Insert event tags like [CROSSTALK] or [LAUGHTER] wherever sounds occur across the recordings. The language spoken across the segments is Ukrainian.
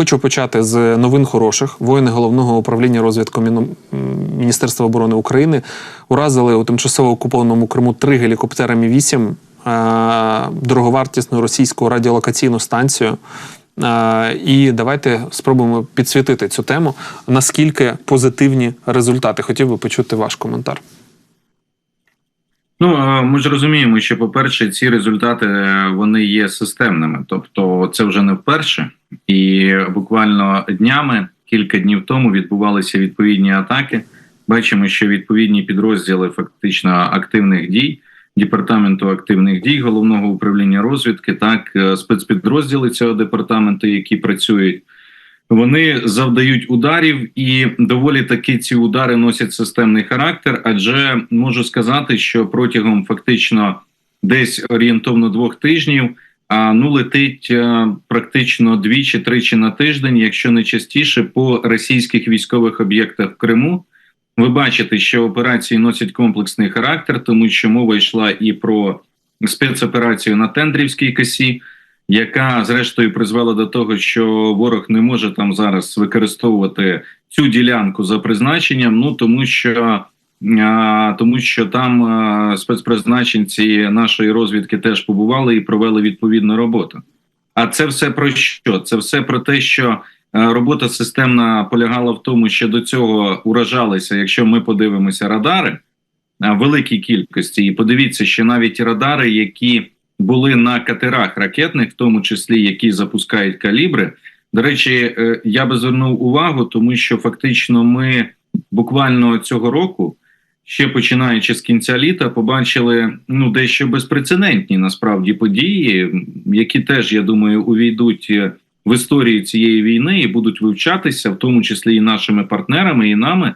Хочу почати з новин хороших. Воїни головного управління розвідку Міністерства оборони України уразили у тимчасово окупованому Криму три гелікоптери Мі-8, е, дороговартісну російську радіолокаційну станцію. Е, І давайте спробуємо підсвітити цю тему. Наскільки позитивні результати? Хотів би почути ваш коментар. Ну ми ж розуміємо, що по-перше, ці результати е, вони є системними, тобто це вже не вперше, і буквально днями, кілька днів тому, відбувалися відповідні атаки. Бачимо, що відповідні підрозділи фактично активних дій департаменту активних дій головного управління розвідки, так е, спецпідрозділи цього департаменту, які працюють. Вони завдають ударів, і доволі таки ці удари носять системний характер. Адже можу сказати, що протягом фактично десь орієнтовно двох тижнів а ну летить е, практично двічі тричі на тиждень, якщо не частіше, по російських військових об'єктах в Криму. Ви бачите, що операції носять комплексний характер, тому що мова йшла і про спецоперацію на Тендрівській косі яка зрештою призвела до того, що ворог не може там зараз використовувати цю ділянку за призначенням. Ну тому що тому що там спецпризначенці нашої розвідки теж побували і провели відповідну роботу. А це все про що? Це все про те, що робота системна полягала в тому, що до цього уражалися, якщо ми подивимося радари великій кількості, і подивіться, що навіть радари, які були на катерах ракетних, в тому числі які запускають калібри. До речі, е, я би звернув увагу, тому що фактично ми буквально цього року, ще починаючи з кінця літа, побачили ну дещо безпрецедентні насправді події, які теж я думаю увійдуть е, в історію цієї війни і будуть вивчатися, в тому числі і нашими партнерами, і нами,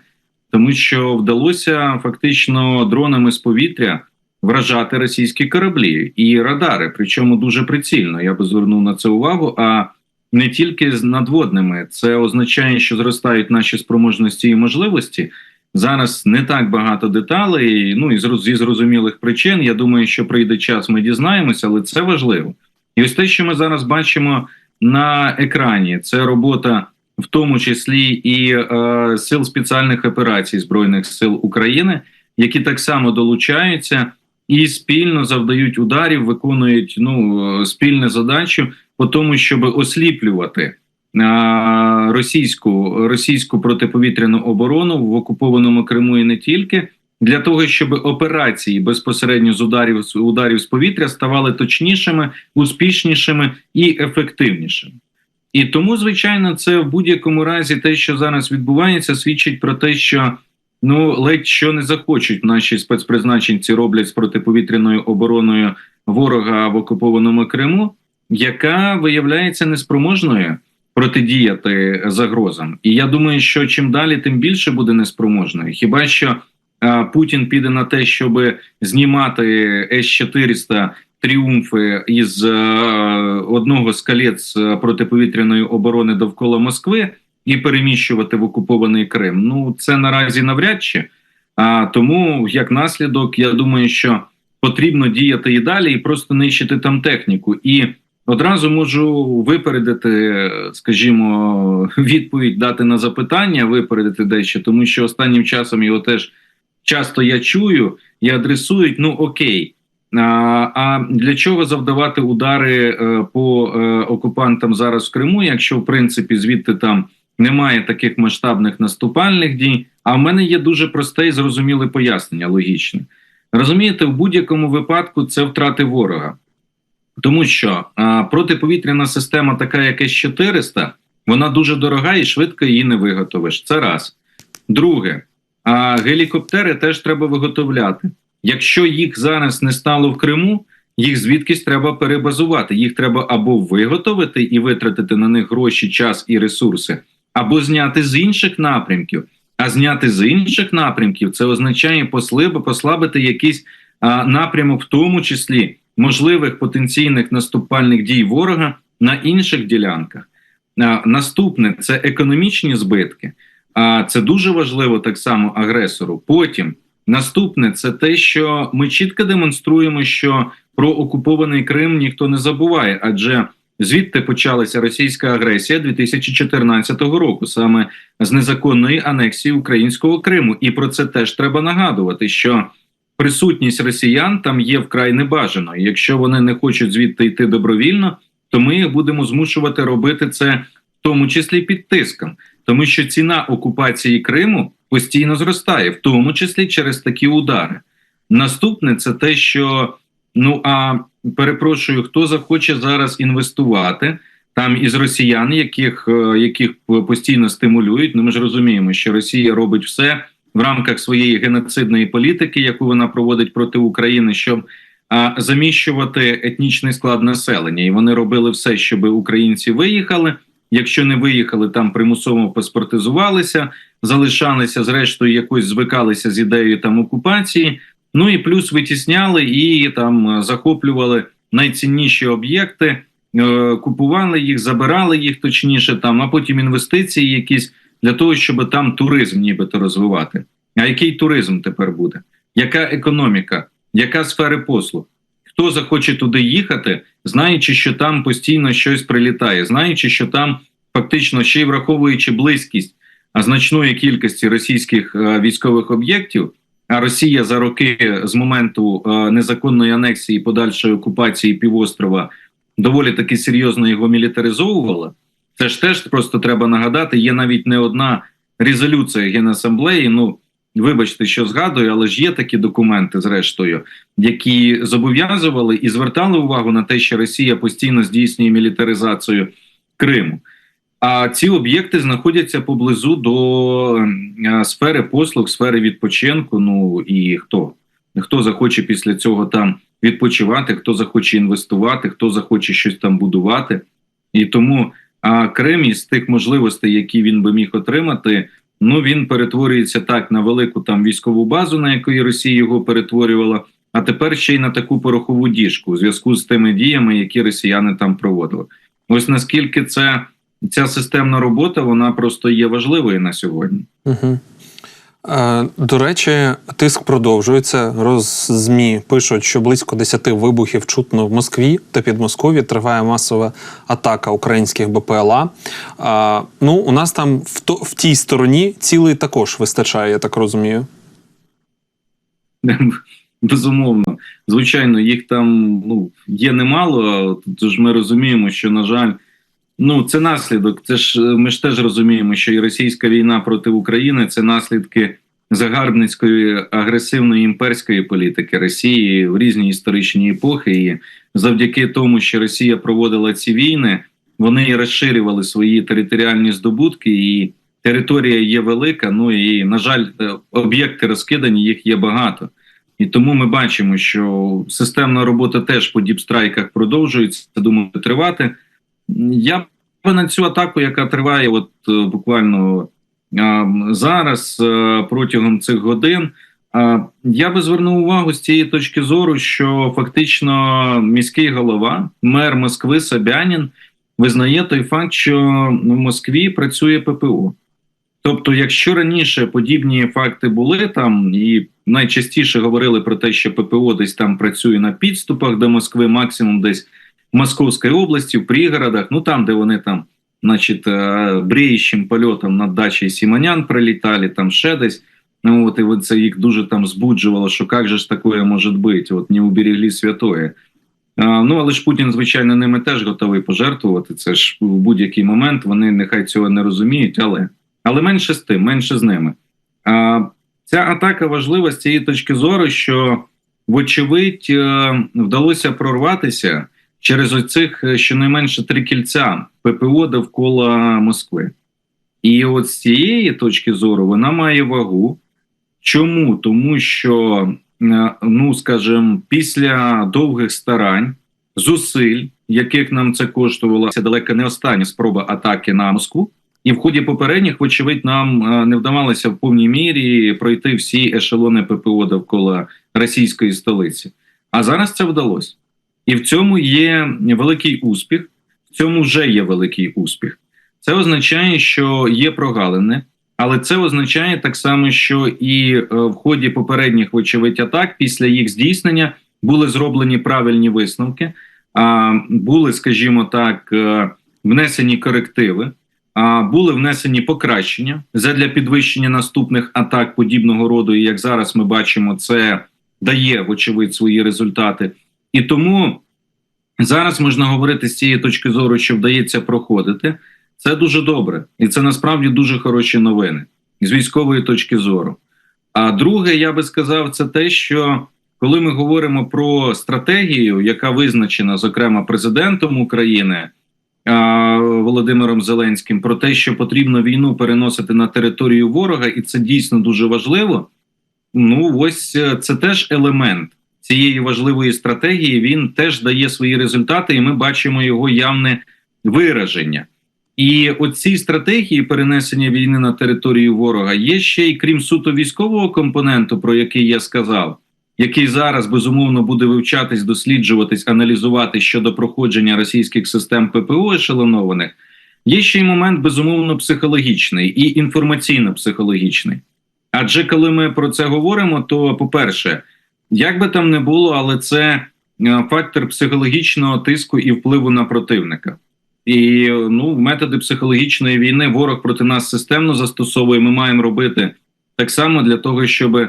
тому що вдалося фактично дронами з повітря вражати російські кораблі і радари, причому дуже прицільно. Я би звернув на це увагу. А не тільки з надводними, це означає, що зростають наші спроможності і можливості. Зараз не так багато деталей. Ну і зі зрозумілих причин. Я думаю, що прийде час, ми дізнаємося, але це важливо. І ось те, що ми зараз бачимо на екрані, це робота. В тому числі і е, сил спеціальних операцій збройних сил України, які так само долучаються і спільно завдають ударів, виконують ну спільну задачу по тому, щоб осліплювати російську російську протиповітряну оборону в окупованому Криму і не тільки для того, щоб операції безпосередньо з ударів з ударів з повітря ставали точнішими, успішнішими і ефективнішими. І тому, звичайно, це в будь-якому разі те, що зараз відбувається, свідчить про те, що Ну, ледь що не захочуть наші спецпризначенці роблять з протиповітряною обороною ворога в окупованому Криму, яка виявляється неспроможною протидіяти загрозам. І я думаю, що чим далі, тим більше буде неспроможною. Хіба що а, Путін піде на те, щоб знімати С-400 тріумфи із а, одного з колець протиповітряної оборони довкола Москви і переміщувати в окупований Крим. Ну це наразі навряд чи. А тому, як наслідок, я думаю, що потрібно діяти і далі, і просто нищити там техніку. І одразу можу випередити, скажімо, відповідь дати на запитання, випередити дещо, тому що останнім часом його теж часто я чую і адресують: ну окей. А, для чого завдавати удари е, по е, окупантам зараз в Криму, якщо в принципі звідти там немає таких масштабних наступальних дій. А в мене є дуже просте і зрозуміле пояснення, логічне. Розумієте, в будь-якому випадку це втрати ворога, тому що а, протиповітряна система, така як С-400, вона дуже дорога і швидко її не виготовиш. Це раз. Друге, а гелікоптери теж треба виготовляти. Якщо їх зараз не стало в Криму, їх звідкись треба перебазувати. Їх треба або виготовити і витратити на них гроші, час і ресурси, або зняти з інших напрямків. А зняти з інших напрямків це означає послаби, послабити якийсь а, напрямок, в тому числі можливих потенційних наступальних дій ворога на інших ділянках. А, наступне це економічні збитки. А це дуже важливо так само агресору. Потім наступне це те, що ми чітко демонструємо, що про окупований Крим ніхто не забуває, адже Звідти почалася російська агресія 2014 року, саме з незаконної анексії українського Криму. І про це теж треба нагадувати, що присутність росіян там є вкрай небажаною. Якщо вони не хочуть звідти йти добровільно, то ми їх будемо змушувати робити це в тому числі під тиском, тому що ціна окупації Криму постійно зростає, в тому числі через такі удари. Наступне це те, що ну а перепрошую, хто захоче зараз інвестувати там із росіян, яких, е, яких постійно стимулюють. Ну ми ж розуміємо, що Росія робить все в рамках своєї геноцидної політики, яку вона проводить проти України, щоб а, заміщувати етнічний склад населення, і вони робили все, щоб українці виїхали. Якщо не виїхали, там примусово паспортизувалися, залишалися, зрештою, якось звикалися з ідеєю там окупації. Ну і плюс витісняли і там е, захоплювали найцінніші об'єкти, е, купували їх, забирали їх точніше, там, а потім інвестиції якісь для того, щоб там туризм нібито розвивати. А який туризм тепер буде? Яка економіка, яка сфера послуг? Хто захоче туди їхати, знаючи, що там постійно щось прилітає, знаючи, що там фактично ще й враховуючи близькість значної кількості російських е, військових об'єктів, Росія за роки з моменту е, незаконної анексії подальшої окупації півострова доволі таки серйозно його мілітаризовувала. Це ж теж просто треба нагадати. Є навіть не одна резолюція Генасамблеї. Ну вибачте, що згадую, але ж є такі документи, зрештою, які зобов'язували і звертали увагу на те, що Росія постійно здійснює мілітаризацію Криму. А ці об'єкти знаходяться поблизу до е, сфери послуг, сфери відпочинку. Ну і хто? Хто захоче після цього там відпочивати, хто захоче інвестувати, хто захоче щось там будувати. І тому а Крим із тих можливостей, які він би міг отримати, ну він перетворюється так на велику там військову базу, на якої Росія його перетворювала, а тепер ще й на таку порохову діжку у зв'язку з тими діями, які росіяни там проводили. Ось наскільки це ця системна робота, вона просто є важливою на сьогодні. Угу. Е, До речі, тиск продовжується. Роззмі пишуть, що близько 10 вибухів чутно в Москві та Підмосков'ї триває масова атака українських БПЛА. Е, Ну, у нас там в, то, в тій стороні цілий також вистачає, я так розумію. [LAUGHS] Безумовно, звичайно, їх там ну є немало. Тож ми розуміємо, що на жаль. Ну, це наслідок. Це ж ми ж теж розуміємо, що і російська війна проти України це наслідки загарбницької агресивної імперської політики Росії в різні історичні епохи. І завдяки тому, що Росія проводила ці війни, вони і розширювали свої територіальні здобутки, і територія є велика. Ну і на жаль, об'єкти розкидані, їх є багато. І тому ми бачимо, що системна робота теж по діпстрайках продовжується. Думаю, тривати. Я б на цю атаку, яка триває, от е, буквально зараз протягом цих годин, я би звернув увагу з цієї точки зору, що фактично міський голова, мер Москви Собянін, визнає той факт, що в Москві працює ППО. Тобто, якщо раніше подібні факти були там, і найчастіше говорили про те, що ППО десь там працює на підступах до Москви, максимум десь. Московской в пригородах, ну там, де вони там, значить, бреющим польотом над дачею Сімонян прилітали, там ще десь. Ну от і це їх дуже там збуджувало, що як же ж таке може бути, от не уберегли святое. А, ну але ж Путін, звичайно, ними теж готовий пожертвувати. Це ж в будь-який момент вони нехай цього не розуміють, але але менше з тим, менше з ними. А, Ця атака важлива з цієї точки зору, що, вочевидь, вдалося прорватися через оцих щонайменше три кільця ППО довкола Москви. І от з цієї точки зору вона має вагу. Чому? Тому що, ну скажімо, після довгих старань, зусиль, яких нам це коштувало, це далеко не остання спроба атаки на Москву. І в ході попередніх, вочевидь, нам не вдавалося в повній мірі пройти всі ешелони ППО довкола російської столиці. А зараз це вдалося. І в цьому є великий успіх. В цьому вже є великий успіх. Це означає, що є прогалини, але це означає так само, що і в ході попередніх вочевидь атак, після їх здійснення були зроблені правильні висновки. а, були, скажімо так, е, внесені корективи, а, були внесені покращення задля підвищення наступних атак подібного роду. І як зараз ми бачимо, це дає, вочевидь, свої результати. І тому зараз можна говорити з цієї точки зору, що вдається проходити. Це дуже добре, і це насправді дуже хороші новини з військової точки зору. А друге, я би сказав, це те, що коли ми говоримо про стратегію, яка визначена, зокрема, президентом України Володимиром Зеленським, про те, що потрібно війну переносити на територію ворога, і це дійсно дуже важливо. Ну, ось е, це теж елемент цієї важливої стратегії. Він теж дає свої результати, і ми бачимо його явне вираження. І оці стратегії перенесення війни на територію ворога є ще й крім суто військового компоненту, про який я сказав, який зараз безумовно буде вивчатись, досліджуватись, аналізувати щодо проходження російських систем ППО ешелонованих. Є ще й момент безумовно психологічний і інформаційно-психологічний. Адже коли ми про це говоримо, то по-перше, як би там не було, але це е, фактор психологічного тиску і впливу на противника. І ну, методи психологічної війни ворог проти нас системно застосовує. Ми маємо робити так само для того, щоб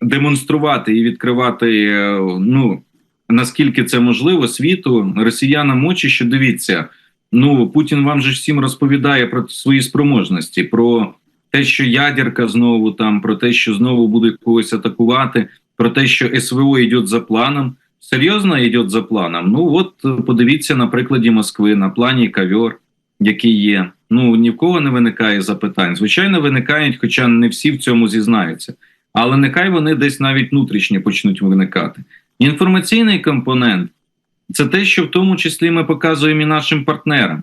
демонструвати і відкривати, е, ну наскільки це можливо, світу росіянам очі, що дивіться. Ну Путін вам же всім розповідає про свої спроможності, про те, що ядерка знову там, про те, що знову буде когось атакувати, про те, що СВО йде за планом. Серйозно йде за планом. Ну от е, подивіться на прикладі Москви, на плані Кавьор, який є. Ну ні в кого не виникає запитань. Звичайно, виникають, хоча не всі в цьому зізнаються. Але нехай вони десь навіть внутрішньо почнуть виникати. Інформаційний компонент це те, що в тому числі ми показуємо і нашим партнерам,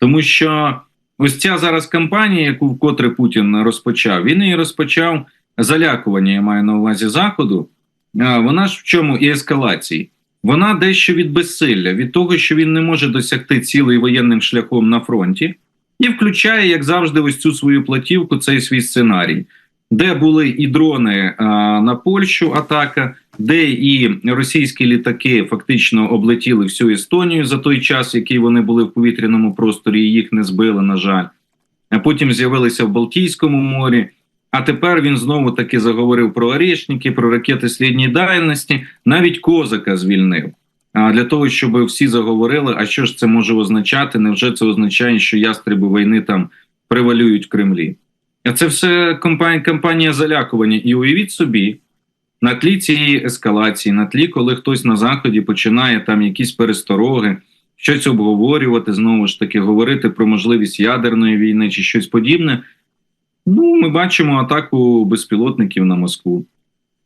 тому що ось ця зараз кампанія, яку вкотре Путін розпочав, він її розпочав залякування. Я маю на увазі заходу. Вона ж в чому і ескалації. Вона дещо від безсилля, від того, що він не може досягти цілий воєнним шляхом на фронті, і включає, як завжди, ось цю свою платівку, цей свій сценарій, де були і дрони а, на Польщу, атака, де і російські літаки фактично облетіли всю Естонію за той час, який вони були в повітряному просторі, і їх не збили, на жаль. А потім з'явилися в Балтійському морі. А тепер він знову таки заговорив про орешники, про ракети слідньої дальності, навіть козака звільнив. А для того, щоб всі заговорили, а що ж це може означати? Невже це означає, що ястреби війни там превалюють в Кремлі? А це все кампанія залякування. І уявіть собі, на тлі цієї ескалації, на тлі, коли хтось на заході починає там якісь перестороги, щось обговорювати, знову ж таки, говорити про можливість ядерної війни чи щось подібне. Ну, ми бачимо атаку безпілотників на Москву.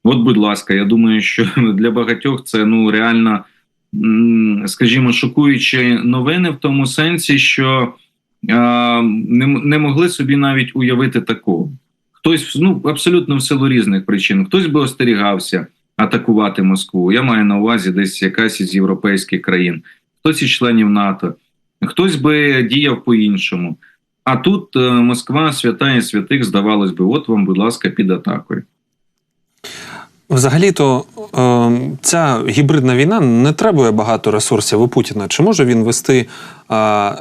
От, будь ласка, я думаю, що [LAUGHS] для багатьох це ну реально, скажімо, шокуючі новини в тому сенсі, що а, не, не могли собі навіть уявити такого. Хтось ну абсолютно в силу різних причин, хтось би остерігався атакувати Москву. Я маю на увазі десь якась із європейських країн, хтось із членів НАТО, хтось би діяв по-іншому. А тут е, Москва, свята і святих, здавалось би, от вам, будь ласка, під атакою. Взагалі-то е, ця гібридна війна не требує багато ресурсів у Путіна. Чи може він вести е,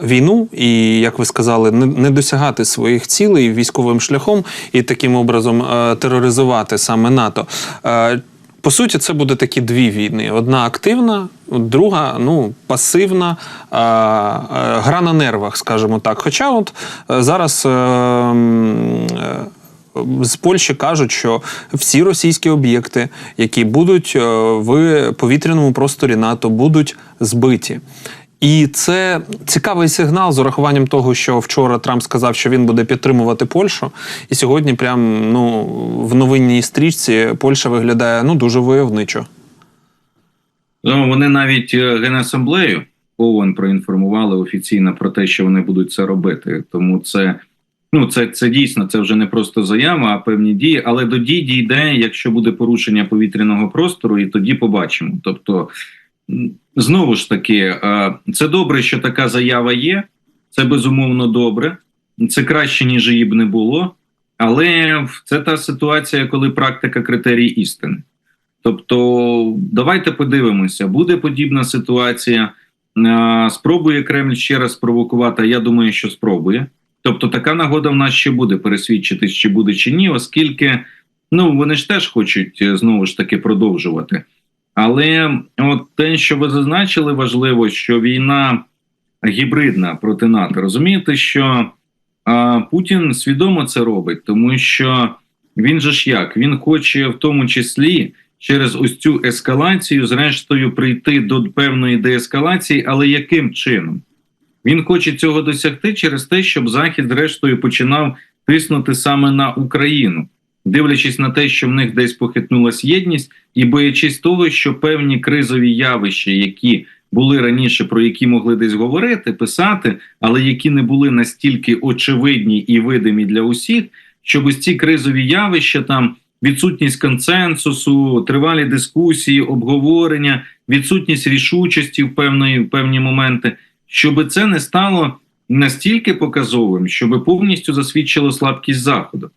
війну і, як ви сказали, не, досягати своїх цілей військовим шляхом і таким образом тероризувати саме НАТО? По суті, це буде такі дві війни: одна активна, друга ну пасивна, е, е, гра на нервах, скажімо так. Хоча, от е, зараз. М, е, з Польщі кажуть, що всі російські об'єкти, які будуть в повітряному просторі НАТО, будуть збиті. І це цікавий сигнал з урахуванням того, що вчора Трамп сказав, що він буде підтримувати Польщу. І сьогодні, прям ну в новинній стрічці Польща виглядає ну дуже войовничо. Ну, вони навіть е, Генасамблею ООН проінформували офіційно про те, що вони будуть це робити. Тому це ну це, це дійсно це вже не просто заява, а певні дії. Але до дій дійде, якщо буде порушення повітряного простору, і тоді побачимо. Тобто, знову ж таки, е, це добре, що така заява є. Це безумовно добре. Це краще ніж її б не було. Але це та ситуація, коли практика критерій істини. Тобто, давайте подивимося, буде подібна ситуація е, спробує Кремль ще раз спровокувати, я думаю, що спробує. Тобто така нагода в нас ще буде пересвідчитись, чи буде чи ні, оскільки ну вони ж теж хочуть е, знову ж таки продовжувати. Але от те, що ви зазначили, важливо, що війна гібридна проти НАТО. Розумієте, що а, Путін свідомо це робить, тому що він же ж як він хоче в тому числі через ось цю ескалацію, зрештою, прийти до певної деескалації, але яким чином? Він хоче цього досягти через те, щоб Захід, зрештою, починав тиснути саме на Україну, дивлячись на те, що в них десь похитнулась єдність, і боячись того, що певні кризові явища, які були раніше, про які могли десь говорити, писати, але які не були настільки очевидні і видимі для усіх, щоб ось ці кризові явища там. Відсутність консенсусу, тривалі дискусії, обговорення, відсутність рішучості в певної в певні моменти, щоб це не стало настільки показовим, щоб повністю засвідчило слабкість заходу.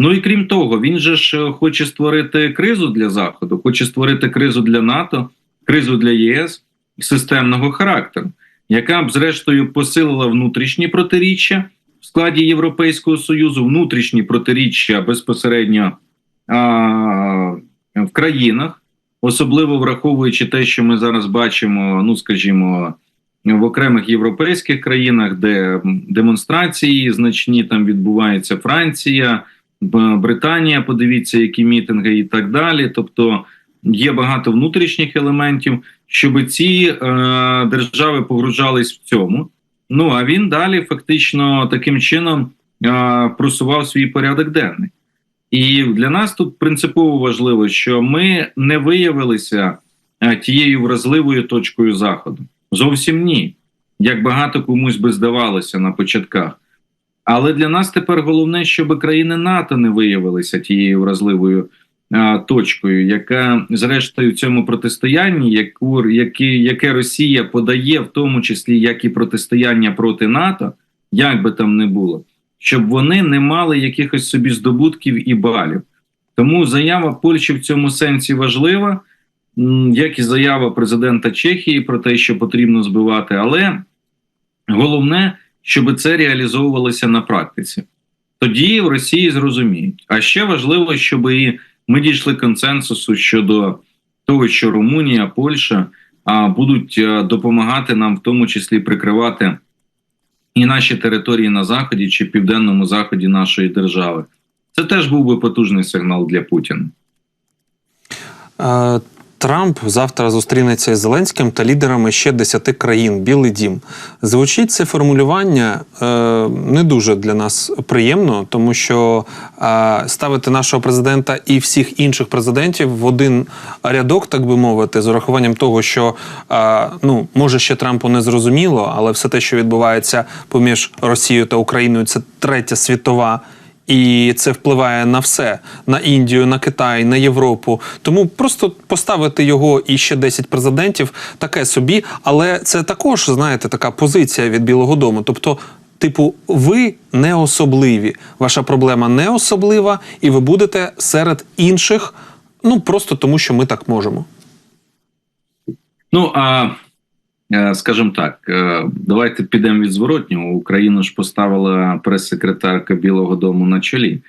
Ну і крім того, він же ж е, хоче створити кризу для заходу, хоче створити кризу для НАТО, кризу для ЄС системного характеру, яка б зрештою посилила внутрішні протиріччя в складі Європейського союзу, внутрішні протиріччя безпосередньо а, в країнах, особливо враховуючи те, що ми зараз бачимо, ну скажімо, в окремих європейських країнах, де демонстрації значні там відбуваються Франція, Британія, подивіться, які мітинги і так далі. Тобто є багато внутрішніх елементів, щоб ці е, держави погружались в цьому. Ну а він далі фактично таким чином е, просував свій порядок денний. І для нас тут принципово важливо, що ми не виявилися е, тією вразливою точкою заходу. Зовсім ні. Як багато комусь би здавалося на початках. Але для нас тепер головне, щоб країни НАТО не виявилися тією вразливою а, точкою, яка, зрештою, в цьому протистоянні, яку, які, яке Росія подає, в тому числі як і протистояння проти НАТО, як би там не було, щоб вони не мали якихось собі здобутків і балів. Тому заява Польщі в цьому сенсі важлива, як і заява президента Чехії про те, що потрібно збивати, але головне, щоб це реалізовувалося на практиці. Тоді в Росії зрозуміють. А ще важливо, щоб і ми дійшли консенсусу щодо того, що Румунія, Польща будуть а, допомагати нам, в тому числі прикривати і наші території на заході чи південному заході нашої держави. Це теж був би потужний сигнал для Путіна. Трамп завтра зустрінеться із Зеленським та лідерами ще 10 країн Білий Дім. Звучить це формулювання е, не дуже для нас приємно, тому що е, ставити нашого президента і всіх інших президентів в один рядок, так би мовити, з урахуванням того, що е, ну може ще Трампу не зрозуміло, але все те, що відбувається поміж Росією та Україною, це третя світова. І це впливає на все: на Індію, на Китай, на Європу. Тому просто поставити його і ще 10 президентів таке собі, але це також, знаєте, така позиція від Білого Дому. Тобто, типу, ви не особливі, ваша проблема не особлива, і ви будете серед інших, ну просто тому, що ми так можемо. Ну а скажімо так, е, давайте підемо від зворотнього. Україну ж поставила прес-секретарка Білого Дому на чолі.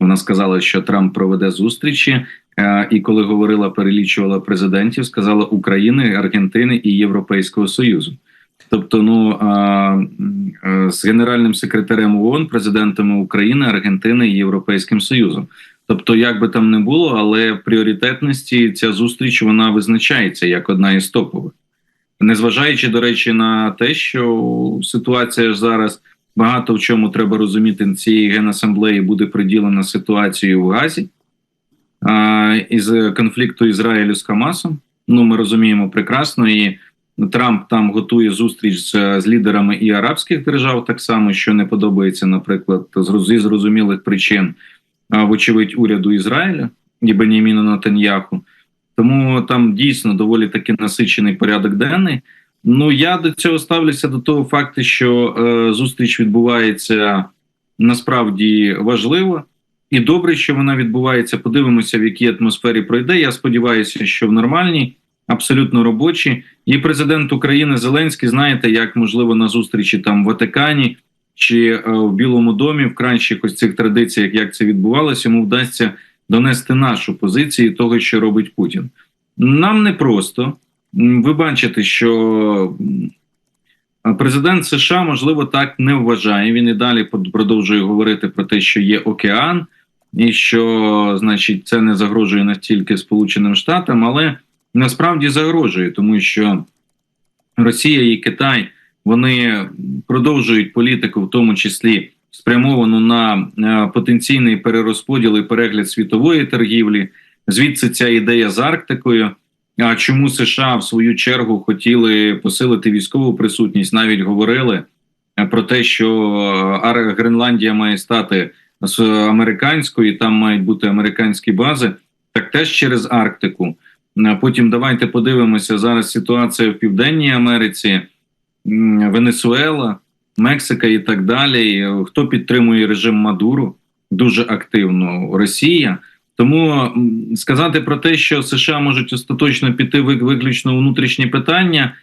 Вона сказала, що Трамп проведе зустрічі, е, і коли говорила, перелічувала президентів, сказала України, Аргентини і Європейського Союзу. Тобто, ну е, з генеральним секретарем ООН, президентами України, Аргентини і Європейським Союзом. Тобто, як би там не було, але в пріоритетності ця зустріч вона визначається як одна із топових. Незважаючи, до речі, на те, що ситуація зараз багато в чому треба розуміти, цієї генасамблеї буде приділена ситуацію в Газі а, із конфлікту Ізраїлю з Хамасом. Ну, ми розуміємо прекрасно, і Трамп там готує зустріч з, з лідерами і арабських держав, так само, що не подобається, наприклад, зі зрозумілих причин, вочевидь, уряду Ізраїля і Беніміна Натаньяху. Тому там дійсно доволі таки насичений порядок денний. Ну я до цього ставлюся до того факту, що е, зустріч відбувається насправді важливо і добре, що вона відбувається. Подивимося, в якій атмосфері пройде. Я сподіваюся, що в нормальній. абсолютно робочі. І президент України Зеленський, знаєте, як можливо на зустрічі там в Ватикані чи е, в Білому домі в кращих ось цих традиціях, як це відбувалося, йому вдасться донести нашу позицію того, що робить Путін. Нам непросто. Ви бачите, що президент США можливо так не вважає. Він і далі продовжує говорити про те, що є океан, і що, значить, це не загрожує настільки Сполученим Штатам, але насправді загрожує, тому що Росія і Китай вони продовжують політику, в тому числі спрямовану на е, потенційний перерозподіл і перегляд світової торгівлі. Звідси ця ідея з Арктикою. А чому США в свою чергу хотіли посилити військову присутність? Навіть говорили е, про те, що е, Гренландія має стати з американською, там мають бути американські бази, так теж через Арктику. Потім давайте подивимося зараз ситуація в Південній Америці, Венесуела, Мексика і так далі. Е, Хто підтримує режим Мадуру дуже активно? Росія. Тому сказати про те, що США можуть остаточно піти виключно внутрішні питання.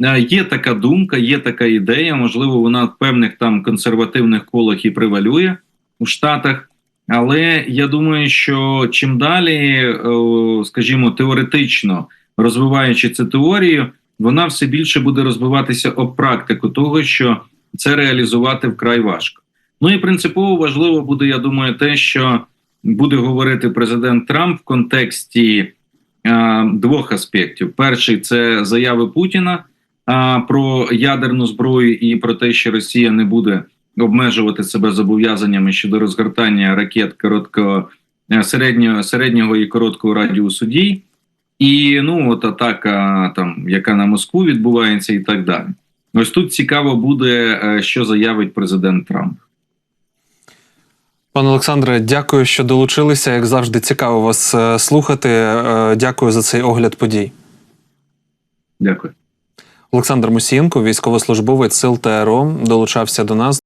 е, Є така думка, є така ідея. Можливо, вона в певних там консервативних колах і превалює у Штатах. Але я думаю, що чим далі, е, скажімо, теоретично розвиваючи цю теорію, вона все більше буде розбиватися об практику того, що це реалізувати вкрай важко. Ну і принципово важливо буде, я думаю, те, що буде говорити президент Трамп в контексті е, двох аспектів: перший це заяви Путіна е, про ядерну зброю і про те, що Росія не буде обмежувати себе зобов'язаннями щодо розгортання ракет короткого е, середнього, середнього і короткого радіусу дій, і ну от атака, там яка на Москву відбувається, і так далі. Ось тут цікаво буде, е, що заявить президент Трамп. Пане Олександре, дякую, що долучилися. Як завжди, цікаво вас е, слухати. Е, Дякую за цей огляд подій. Дякую. Олександр Мусієнко, військовослужбовець сил ТРО, долучався до нас.